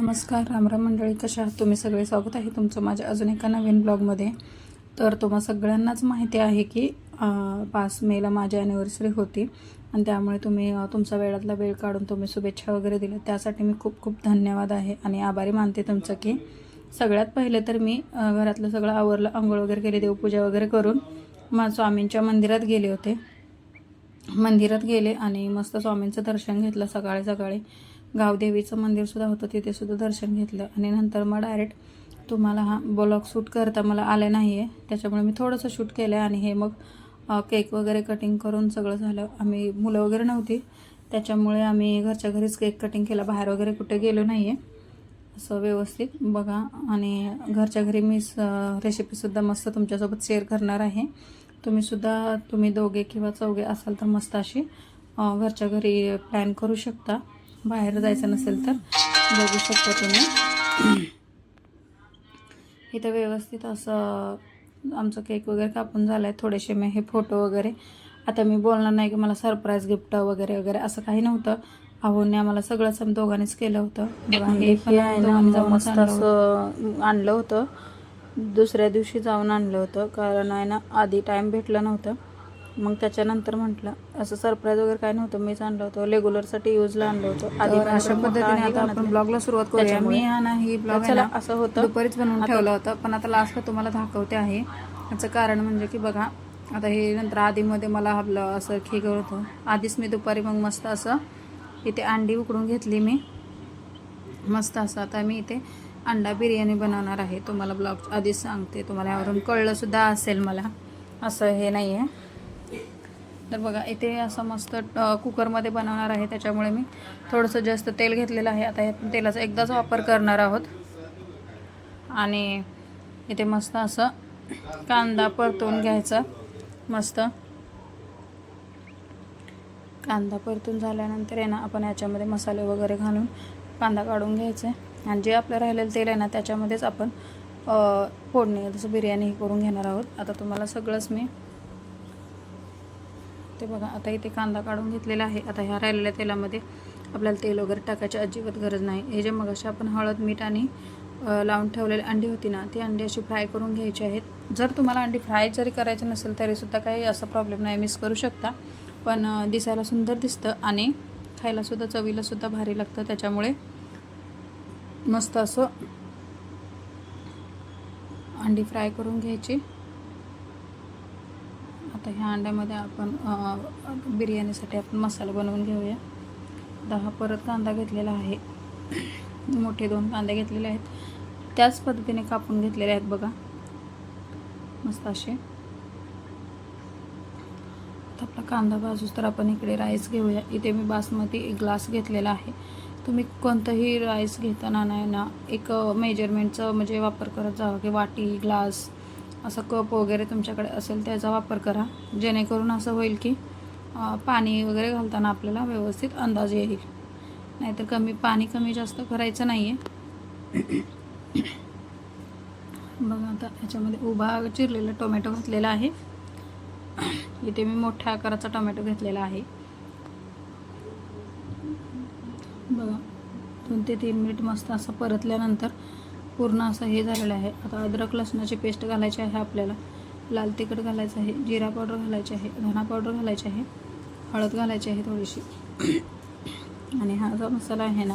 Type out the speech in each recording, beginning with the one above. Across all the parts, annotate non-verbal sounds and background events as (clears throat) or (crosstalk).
नमस्कार रामराम मंडळी कशा आहात? तुम्ही सगळे स्वागत आहे तुमचं माझ्या अजून एका नवीन ब्लॉगमध्ये. तर तुम्हा सगळ्यांनाच माहिती आहे की पाच मेला माझी ॲनिव्हर्सरी होती. आणि त्यामुळे तुम्ही तुमचा वेळातला वेळ काढून तुम्ही शुभेच्छा वगैरे दिल्या त्यासाठी मी खूप खूप धन्यवाद आहे आणि आभारी मानते तुमचं की सगळ्यात पहिले तर मी घरातलं सगळं आवरलं आंघोळ वगैरे केली देवपूजा वगैरे करून मा स्वामींच्या मंदिरात गेले होते. मंदिरात गेले आणि मस्त स्वामींचं दर्शन घेतलं सकाळी सकाळी. गावदेवीचं मंदिरसुद्धा होतं तिथेसुद्धा दर्शन घेतलं. आणि नंतर मग डायरेक्ट तुम्हाला हा ब्लॉग शूट करता मला आलं नाही आहे त्याच्यामुळे मी थोडंसं शूट केलं आणि हे मग केक वगैरे कटिंग करून सगळं झालं. आम्ही मुलं वगैरे नव्हती. त्याच्यामुळे आम्ही घरच्या घरीच केक कटिंग केला. बाहेर वगैरे कुठे गेलो नाही आहे असं व्यवस्थित बघा. आणि घरच्या घरी मी रेसिपीसुद्धा मस्त तुमच्यासोबत शेअर करणार आहे. तुम्हीसुद्धा तुम्ही दोघे किंवा चौघे असाल तर मस्त अशी घरच्या घरी प्लॅन करू शकता. बाहेर जायचं नसेल तर बघू शकता तुम्ही. इथं व्यवस्थित असं आमचं केक वगैरे कापून झालं आहे थोडेसे मी हे फोटो वगैरे. आता मी बोलणार नाही की मला सरप्राईज गिफ्ट वगैरे वगैरे असं काही नव्हतं. आहोने आम्हाला सगळंच आम्ही दोघांनीच केलं हे होतं. असं आणलं होतं. दुसऱ्या दिवशी जाऊन आणलं होतं कारण आहे ना आधी टाईम भेटलं नव्हतं. मग त्याच्यानंतर म्हटलं असं सरप्राईज वगैरे काय नव्हतं. मीच आणलं होतं. रेग्युलरसाठी यूजला आणलं होतं. आधी अशा पद्धतीने आता आपण ब्लॉगला सुरुवात करूया. मी हा ना ही ब्लॉग चला असं होतं. दुपारीच बनवून ठेवलं होतं. पण आता लास्टला तुम्हाला दाखवते आहे. याचं कारण म्हणजे की बघा आता हे नंतर आधीमध्ये मला आपलं असं खेळ होतं. आधीच मी दुपारी मग मस्त असं इथे अंडी उकडून घेतली मी. मस्त असं आता मी इथे अंडा बिर्याणी बनवणार आहे. तुम्हाला ब्लॉग आधीच सांगते. तुम्हाला यावरून कळलं सुद्धा असेल मला. असं हे नाही आहे तर बघा इथे असं मस्त कुकरमध्ये बनवणार आहे. त्याच्यामुळे मी थोडंसं जास्त तेल घेतलेलं आहे. आता या तेलाचा एकदाच वापर करणार आहोत. आणि इथे मस्त असं कांदा परतून घ्यायचा. मस्त. कांदा परतून झाल्यानंतर आहे ना आपण याच्यामध्ये मसाले वगैरे घालून कांदा काढून घ्यायचा. आहे आणि जे आपलं राहिलेलं तेल आहे ना त्याच्यामध्येच आपण फोडणी जसं बिर्याणी हे करून घेणार आहोत. आता तुम्हाला सगळंच मी ते बघा आता इथे कांदा काढून घेतलेला आहे. आता ह्या राहिलेल्या तेलामध्ये आपल्याला तेल वगैरे टाकायची अजिबात गरज नाही. हे जे मग आपण हळद मीठ आणि लावून ठेवलेली अंडी होती ना ती अंडी अशी फ्राय करून घ्यायची आहेत. जर तुम्हाला अंडी फ्राय जरी करायची नसेल तरीसुद्धा काही असा प्रॉब्लेम नाही मिस करू शकता. पण दिसायला सुंदर दिसतं आणि खायलासुद्धा चवीलासुद्धा भारी लागतं. त्याच्यामुळे मस्त असं अंडी फ्राय करून घ्यायची. आता ह्या अंड्यामध्ये आपण बिर्याणीसाठी आपण मसाला बनवून घेऊया. दहा परत कांदा घेतलेला आहे. मोठे दोन कांदे घेतलेले आहेत. त्याच पद्धतीने कापून घेतलेले आहेत बघा. मस्त असे. आपला कांदा भाजूस तर आपण इकडे राईस घेऊया. इथे मी बासमती एक ग्लास घेतलेला आहे. तुम्ही कोणतंही राईस घेताना नाही ना एक मेजरमेंटचं म्हणजे वापर करत जावा की वाटी ग्लास असं कप वगैरे तुमच्याकडे असेल त्याचा वापर करा. जेणेकरून असं होईल की पाणी वगैरे घालताना आपल्याला व्यवस्थित अंदाज येईल. नाहीतर कमी पाणी कमी जास्त करायचं नाही आहे बघा आता ह्याच्यामध्ये उभा चिरलेला टोमॅटो घातलेला आहे. इथे मी मोठ्या आकाराचा टोमॅटो घेतलेला आहे. बघा दोन ते तीन मिनिट मस्त असं परतल्यानंतर पूर्ण असं हे झालेलं आहे. आता अद्रक लसणाची पेस्ट घालायची आहे आपल्याला. लाल तिखट घालायचं आहे जिरा पावडर घालायची आहे धना पावडर घालायची आहे हळद घालायची आहे थोडीशी. आणि हा जो मसाला आहे ना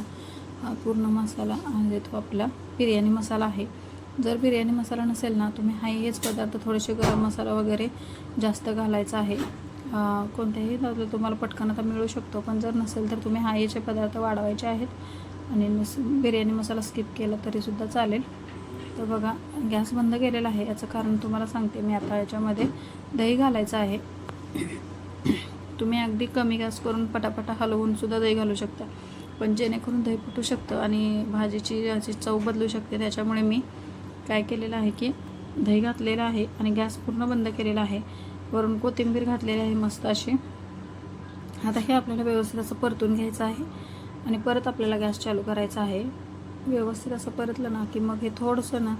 हा पूर्ण मसाला आहे तो आपला बिर्याणी मसाला आहे. जर बिर्याणी मसाला नसेल ना तुम्ही हा हेच पदार्थ थोडेसे गरम मसाला वगैरे जास्त घालायचा आहे. कोणत्याही तुम्हाला पटकन आता मिळू शकतो पण जर नसेल तर तुम्ही हा याचे पदार्थ वाढवायचे आहेत. आणि बिर्याणी मसाला स्किप केला तरीसुद्धा चालेल. तर बघा गॅस बंद केलेला आहे. याचं कारण तुम्हाला सांगते मी आता याच्यामध्ये दही घालायचं आहे. तुम्ही अगदी कमी गॅस करून पटापटा हलवूनसुद्धा दही घालू शकता. पण जेणेकरून दही फुटू शकतं आणि भाजीची याची चव बदलू शकते. त्याच्यामुळे मी काय केलेलं आहे की दही घातलेलं आहे आणि गॅस पूर्ण बंद केलेला आहे. वरून कोथिंबीर घातलेली आहे मस्त अशी. आता हे आपल्याला व्यवस्थित असं परतून घ्यायचं आहे. आणि परत आपल्याला गॅस चालू करायचा आहे. व्यवस्थित असं परतलं ना की मग हे थोडंसं ना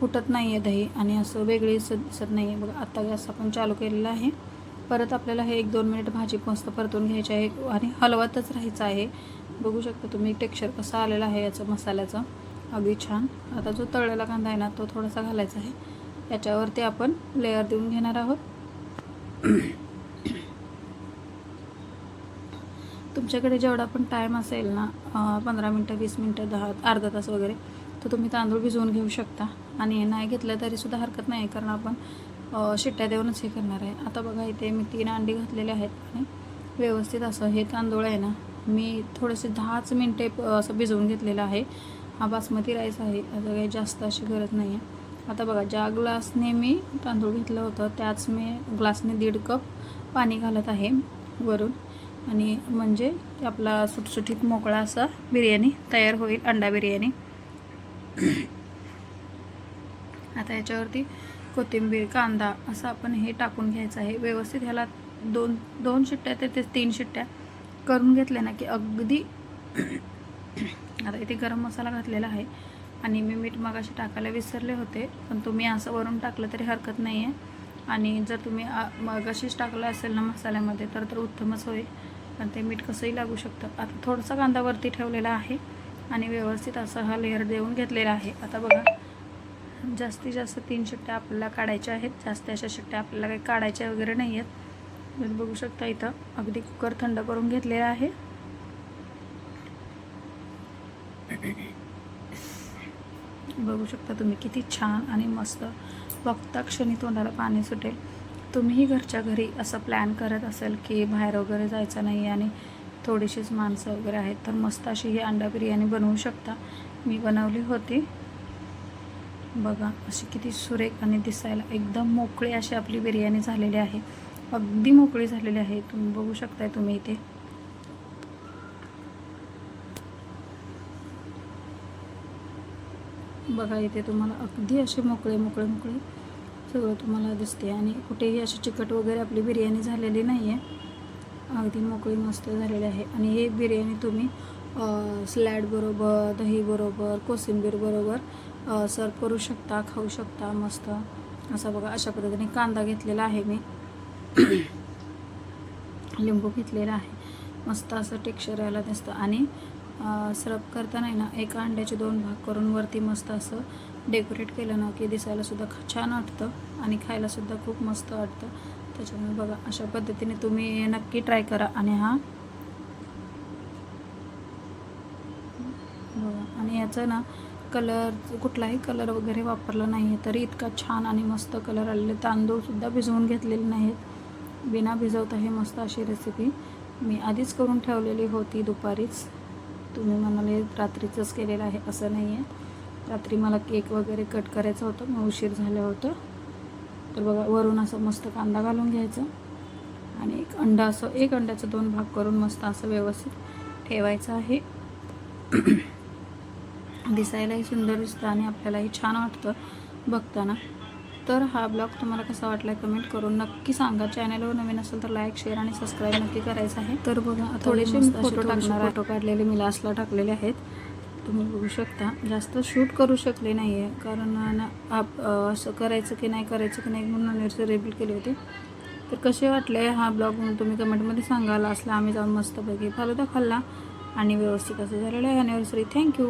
फुटत नाही आहे दही आणि असं वेगळी दिसत दिसत नाही आहे बघा आत्ता गॅस आपण चालू केलेला आहे. परत आपल्याला हे एक दोन मिनिट भाजी मस्त परतून घ्यायची आहे आणि हलवतच राहायचं आहे. बघू शकता तुम्ही टेक्स्चर कसं आलेलं आहे याचं मसाल्याचं. अगदी छान. आता जो तळलेला कांदा आहे ना तो थोडासा घालायचा आहे. याच्यावरती आपण लेअर देऊन घेणार आहोत. तुमच्याकडे जेवढा पण टाईम असेल ना पंधरा मिनटं वीस मिनटं दहा अर्धा तास वगैरे तर तुम्ही तांदूळ भिजवून घेऊ शकता. आणि नाही घेतलं तरीसुद्धा हरकत नाही कारण आपण शिट्ट्या देऊनच हे करणार आहे. आता बघा इथे मी तीन अंडी घातलेले आहेत आणि व्यवस्थित असं हे तांदूळ आहे ना मी थोडेसे दहाच मिनटे असं भिजवून घेतलेलं आहे. हा बासमती राईस आहे आता काही जास्त अशी गरज नाही आहे आता बघा ज्या ग्लासने मी तांदूळ घेतलं होतं त्याच मी ग्लासने दीड कप पाणी घालत आहे वरून. आणि म्हणजे आपला सुटसुटीत मोकळा असा बिर्याणी तयार होईल अंडा बिर्याणी. आता याच्यावरती कोथिंबीर कांदा असं आपण हे टाकून घ्यायचं आहे. व्यवस्थित ह्याला दोन दोन शिट्ट्या ते ते तीन शिट्ट्या करून घेतल्या ना की अगदी (clears throat) आता इथे गरम मसाला घातलेला आहे आणि मी मीठ मगाशी टाकायला विसरले होते पण तुम्ही असं वरून टाकलं तरी हरकत नाही आहे आणि जर तुम्ही मगाशीच टाकलं असेल ना मसाल्यामध्ये तर तर उत्तमच होईल. पण ते मीठ कसंही लागू शकतं. आता थोडासा कांदा वरती ठेवलेला आहे आणि व्यवस्थित असा हा लेअर देऊन घेतलेला आहे. आता बघा जास्तीत जास्त तीन शिट्ट्या आपल्याला काढायच्या आहेत. जास्त अशा शिट्ट्या आपल्याला काही काढायच्या वगैरे नाही आहेत. तुम्ही बघू शकता इथं अगदी कुकर थंड करून घेतलेला आहे. बघू शकता तुम्ही किती छान आणि मस्त. बघता क्षणी तोंडाला पाणी सुटेल. तुम्हीही घरच्या घरी असं प्लॅन करत असेल की बाहेर वगैरे जायचं नाही आणि थोडीशीच माणसं वगैरे आहेत तर मस्त अशी ही अंडा बिर्याणी बनवू शकता. मी बनवली होती. बघा अशी किती सुरेख आणि दिसायला एकदम मोकळी अशी आपली बिर्याणी झालेली आहे. अगदी मोकळी झालेली आहे. तुम्ही बघू शकताय तुम्ही इथे. बघा इथे तुम्हाला अगदी असे मोकळे मोकळे मोकळे सगळं तुम्हाला दिसते. आणि कुठेही अशी चिकट वगैरे आपली बिर्याणी झालेली नाही आहे अगदी मोकळी मस्त झालेली आहे. आणि हे बिर्याणी तुम्ही स्लॅडबरोबर दहीबरोबर कोशिंबीरबरोबर सर्व करू शकता खाऊ शकता मस्त. असा बघा अशा पद्धतीने कांदा घेतलेला आहे मी. (coughs) लिंबू घेतलेला आहे. मस्त असं टेक्स्चर यायला दिसतं. आणि सरप करताना ना एका अंड्याचे दोन भाग करून वरती मस्त असं डेकोरेट केलं ना की दिसायलासुद्धा ख- छान वाटतं आणि खायलासुद्धा खूप मस्त वाटतं. त्याच्यामुळे बघा अशा पद्धतीने तुम्ही नक्की ट्राय करा. आणि हा बघा आणि याचं ना कलर कुठलाही कलर वगैरे वापरला नाही आहे तरी इतका छान आणि मस्त कलर आलेले तांदूळसुद्धा भिजवून घेतलेले नाहीत बिना भिजवता हे मस्त अशी रेसिपी मी आधीच करून ठेवलेली होती दुपारीच. तुम्ही म्हणाले रात्रीचंच केलेलं आहे असं नाही आहे रात्री मला केक वगैरे कट करायचं होतं मग उशीर झालं होतं. तर बघा वरून असं मस्त कांदा घालून घ्यायचं आणि एक अंडा असं एक अंड्याचं दोन भाग करून मस्त असं व्यवस्थित ठेवायचं आहे. (clears throat) दिसायलाही सुंदर दिसतं आणि आपल्यालाही छान वाटतं बघताना. तर हा ब्लॉग तुम्हाला कसा वाटला कमेंट करून नक्की सांगा. चॅनलवर नवीन असेल तर लाईक शेअर आणि सबस्क्राईब नक्की करायचं आहे. तर बघा थोडेसे फोटो टाकणार फोटो काढलेले मी लास्टला टाकलेले आहेत. तुम्ही बघू शकता. जास्त शूट करू शकले नाही आहे कारण ना आप असं करायचं की नाही करायचं की नाही म्हणून अनिव्हर्सरी रिव्हील केले होते. तर कसे वाटले हा ब्लॉग म्हणून तुम्ही कमेंटमध्ये सांगाल. असला आम्ही जाऊन मस्तपैकी फालुदा खाल्ला आणि व्यवस्थित असं झालेलं आहे. Anniversary thank you